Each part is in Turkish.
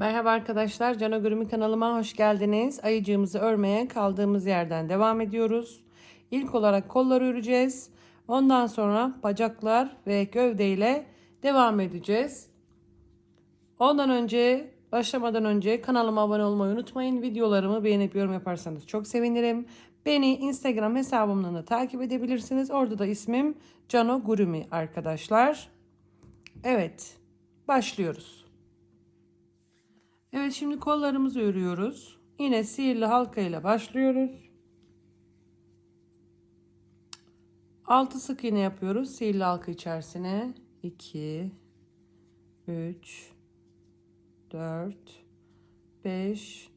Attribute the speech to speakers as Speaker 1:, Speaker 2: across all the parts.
Speaker 1: Merhaba arkadaşlar, Cano Gürümü kanalıma hoş geldiniz. Ayıcığımızı örmeye kaldığımız yerden devam ediyoruz. İlk olarak kolları öreceğiz. Ondan sonra bacaklar ve gövdeyle devam edeceğiz. Ondan önce, başlamadan önce kanalıma abone olmayı unutmayın. Videolarımı beğenip yorum yaparsanız çok sevinirim. Beni Instagram hesabımdan da takip edebilirsiniz. Orada da ismim Cano Gurumi arkadaşlar. Evet, başlıyoruz. Evet şimdi kollarımızı örüyoruz. Yine sihirli halka ile başlıyoruz. 6 sık iğne yapıyoruz sihirli halka içerisine. 2 3 4 5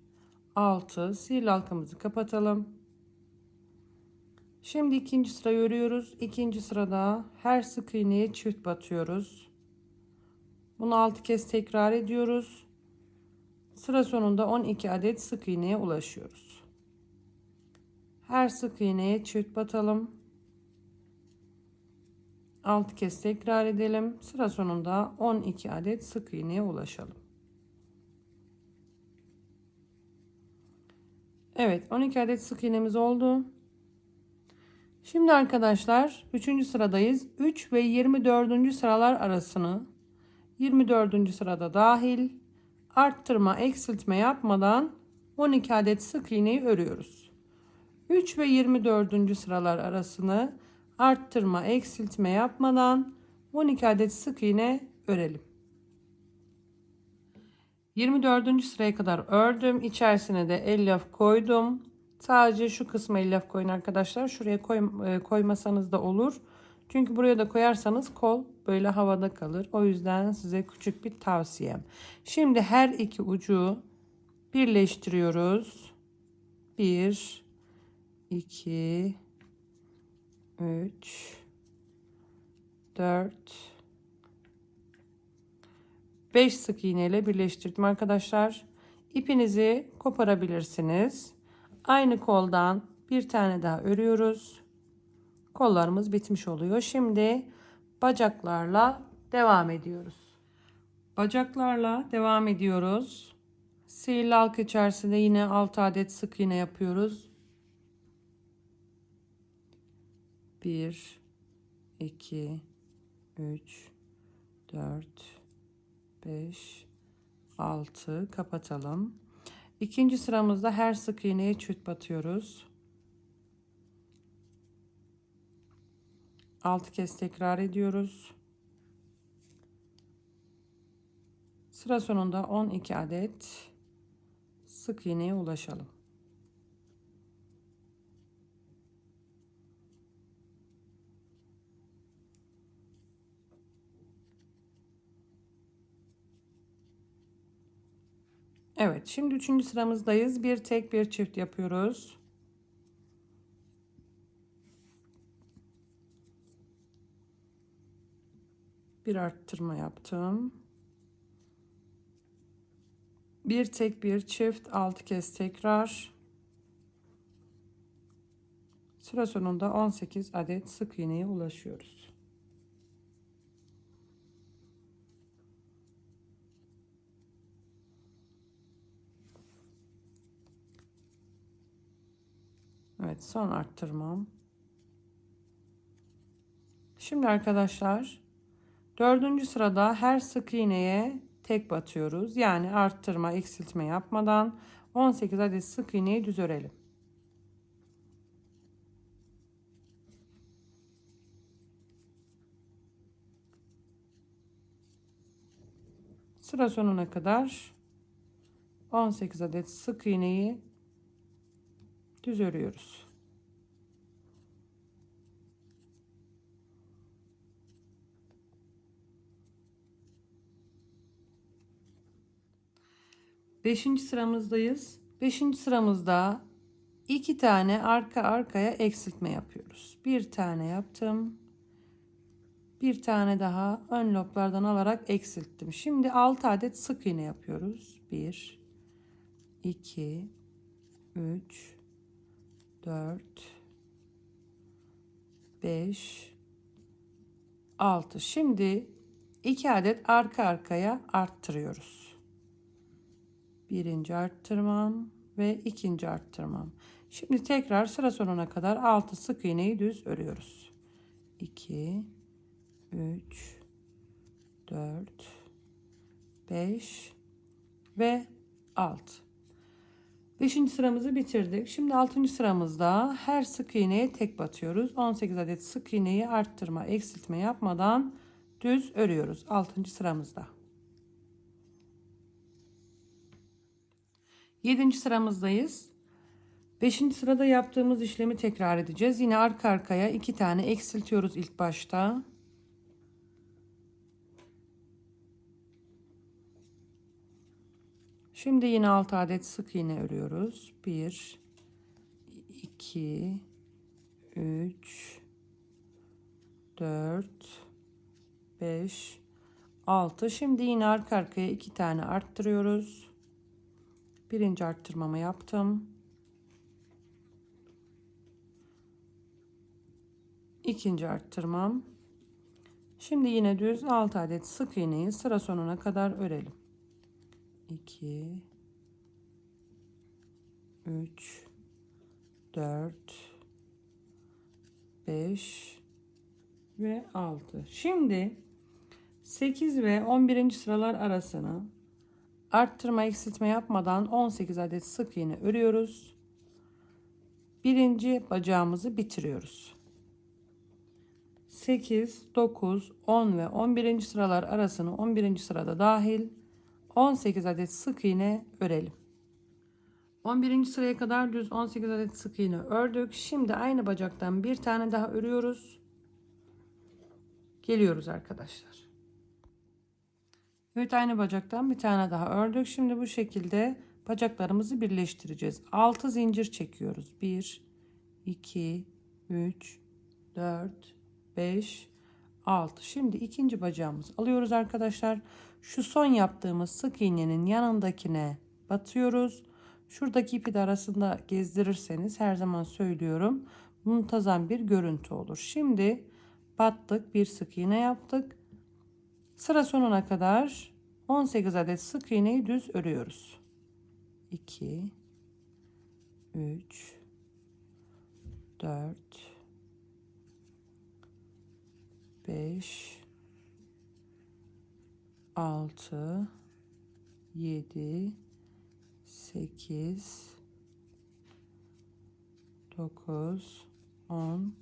Speaker 1: 6 sihirli halkamızı kapatalım. Şimdi ikinci sırayı örüyoruz. İkinci sırada her sık iğneye çift batıyoruz. Bunu 6 kez tekrar ediyoruz. Sıra sonunda 12 adet sık iğneye ulaşıyoruz. Her sık iğneye çift batalım. 6 kez tekrar edelim. Sıra sonunda 12 adet sık iğneye ulaşalım. Evet 12 adet sık iğnemiz oldu. Şimdi arkadaşlar 3. sıradayız. 3 ve 24. sıralar arasını 24. sırada dahil arttırma, eksiltme yapmadan 12 adet sık iğneyi örüyoruz. 3 ve 24. sıralar arasını arttırma, eksiltme yapmadan 12 adet sık iğne örelim. 24. sıraya kadar ördüm. İçerisine de elyaf koydum. Sadece şu kısma elyaf koyun arkadaşlar. Şuraya koy, koymasanız da olur. Çünkü buraya da koyarsanız kol böyle havada kalır. O yüzden size küçük bir tavsiyem. Şimdi her iki ucu birleştiriyoruz. 1 2 3 4 5 sık iğne ile birleştirdim arkadaşlar. İpinizi koparabilirsiniz. Aynı koldan bir tane daha örüyoruz kollarımız bitmiş oluyor. Şimdi bacaklarla devam ediyoruz. Bacaklarla devam ediyoruz. Sihirli halka içerisinde yine 6 adet sık iğne yapıyoruz. 1 2 3 4 5 6 kapatalım. İkinci sıramızda her sık iğneye çift batıyoruz. 6 kez tekrar ediyoruz. Sıra sonunda 12 adet sık iğneye ulaşalım. Evet, şimdi üçüncü sıramızdayız. Bir tek bir çift yapıyoruz. Bir arttırma yaptım. Bir tek bir çift altı kez tekrar. Sıra sonunda 18 adet sık iğneye ulaşıyoruz. Evet son arttırmam. Şimdi arkadaşlar Dördüncü sırada her sık iğneye tek batıyoruz. Yani arttırma, eksiltme yapmadan 18 adet sık iğneyi düz örelim. Sıra sonuna kadar 18 adet sık iğneyi düz örüyoruz. Beşinci sıramızdayız. Beşinci sıramızda iki tane arka arkaya eksiltme yapıyoruz. Bir tane yaptım. Bir tane daha ön loblardan alarak eksilttim. Şimdi 6 adet sık iğne yapıyoruz. 1 2 3 4 5 6 Şimdi 2 adet arka arkaya arttırıyoruz. Birinci arttırmam ve ikinci arttırmam. Şimdi tekrar sıra sonuna kadar 6 sık iğneyi düz örüyoruz. 2 3 4 5 ve 6. 5. sıramızı bitirdik. Şimdi 6. sıramızda her sık iğneye tek batıyoruz. 18 adet sık iğneyi arttırma, eksiltme yapmadan düz örüyoruz 6. sıramızda. 7. sıramızdayız. 5. sırada yaptığımız işlemi tekrar edeceğiz. Yine arka arkaya iki tane eksiltiyoruz ilk başta. Şimdi yine 6 adet sık iğne örüyoruz. 1 2 3 4 5 6 Şimdi yine arka arkaya iki tane arttırıyoruz. Birinci arttırmamı yaptım. İkinci arttırmam. Şimdi yine düz 6 adet sık iğneyi sıra sonuna kadar örelim. 2 3 4 5 ve 6. Şimdi 8 ve 11. sıralar arasını arttırma eksiltme yapmadan 18 adet sık iğne örüyoruz. Birinci bacağımızı bitiriyoruz. 8, 9, 10 ve 11. sıralar arasını 11. sırada dahil 18 adet sık iğne örelim. 11. sıraya kadar düz 18 adet sık iğne ördük. Şimdi aynı bacaktan bir tane daha örüyoruz. Geliyoruz arkadaşlar. Evet aynı bacaktan bir tane daha ördük. Şimdi bu şekilde bacaklarımızı birleştireceğiz. 6 zincir çekiyoruz. 1 2 3 4 5 6. Şimdi ikinci bacağımızı alıyoruz arkadaşlar. Şu son yaptığımız sık iğnenin yanındakine batıyoruz. Şuradaki ipi de arasında gezdirirseniz her zaman söylüyorum. Muntazam bir görüntü olur. Şimdi battık bir sık iğne yaptık. Sıra sonuna kadar 18 adet sık iğneyi düz örüyoruz. 2 3 4 5 6 7 8 9 10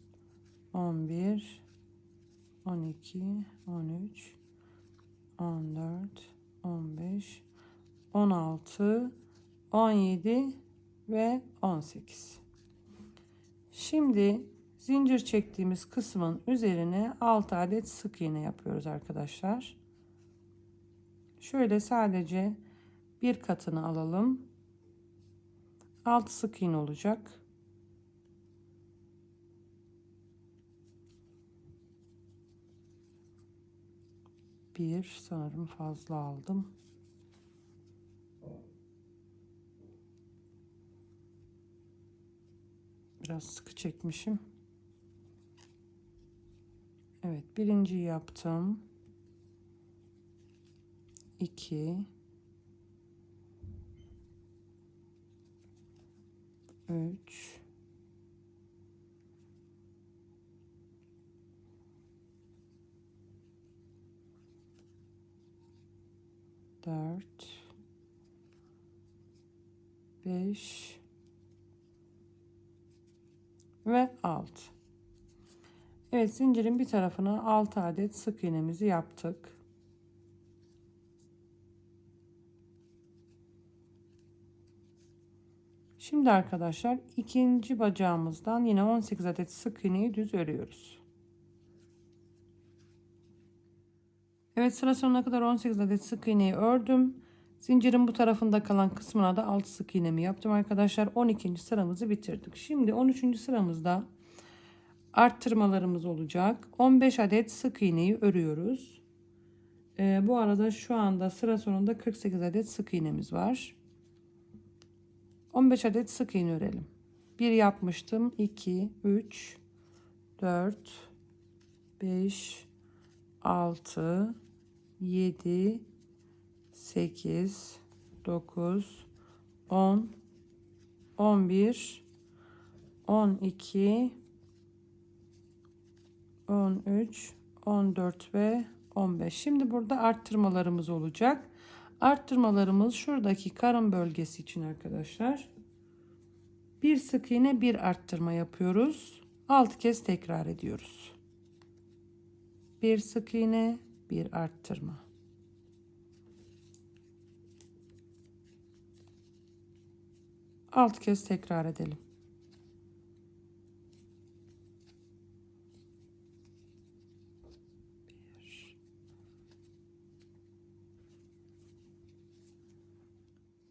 Speaker 1: 11 12 13 14 15 16 17 ve 18 şimdi zincir çektiğimiz kısmın üzerine 6 adet sık iğne yapıyoruz arkadaşlar. Şöyle sadece bir katını alalım. 6 sık iğne olacak bir sanırım fazla aldım. Biraz sıkı çekmişim. Evet birinci yaptım. 2 3 4 5 ve 6 Evet zincirin bir tarafına 6 adet sık iğnemizi yaptık. Şimdi arkadaşlar ikinci bacağımızdan yine 18 adet sık iğneyi düz örüyoruz. Evet sıra sonuna kadar 18 adet sık iğneyi ördüm. Zincirin bu tarafında kalan kısmına da 6 sık iğnemi yaptım arkadaşlar. 12. sıramızı bitirdik. Şimdi 13. sıramızda arttırmalarımız olacak. 15 adet sık iğneyi örüyoruz. Ee, bu arada şu anda sıra sonunda 48 adet sık iğnemiz var. 15 adet sık iğne örelim. 1 yapmıştım. 2, 3, 4, 5, 6, 7, 8, 9 10 11 12 13 14 ve 15 şimdi burada arttırmalarımız olacak. Arttırmalarımız şuradaki karın bölgesi için arkadaşlar. Bir sık iğne bir arttırma yapıyoruz. 6 kez tekrar ediyoruz. Bir sık iğne bir arttırma Alt kez tekrar edelim.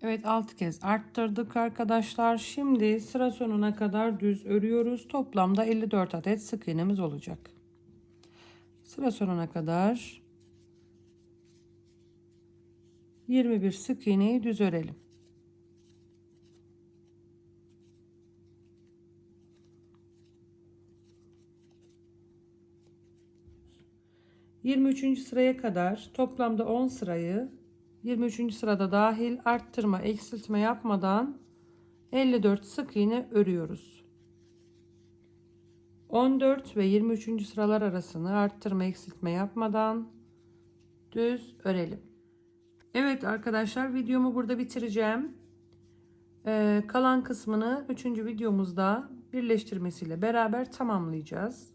Speaker 1: Evet 6 kez arttırdık arkadaşlar. Şimdi sıra sonuna kadar düz örüyoruz. Toplamda 54 adet sık iğnemiz olacak. Sıra sonuna kadar 21 sık iğneyi düz örelim. 23. sıraya kadar toplamda 10 sırayı 23. sırada dahil arttırma eksiltme yapmadan 54 sık iğne örüyoruz. 14 ve 23. sıralar arasını arttırma eksiltme yapmadan düz örelim. Evet arkadaşlar videomu burada bitireceğim. Ee, kalan kısmını 3. videomuzda birleştirmesiyle beraber tamamlayacağız.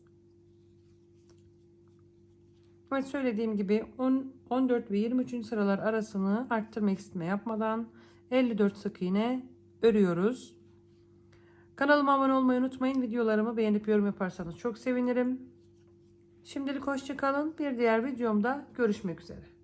Speaker 1: Evet söylediğim gibi 10, 14 ve 23. sıralar arasını arttırma eksiltme yapmadan 54 sık iğne örüyoruz. Kanalıma abone olmayı unutmayın. Videolarımı beğenip yorum yaparsanız çok sevinirim. Şimdilik hoşçakalın. Bir diğer videomda görüşmek üzere.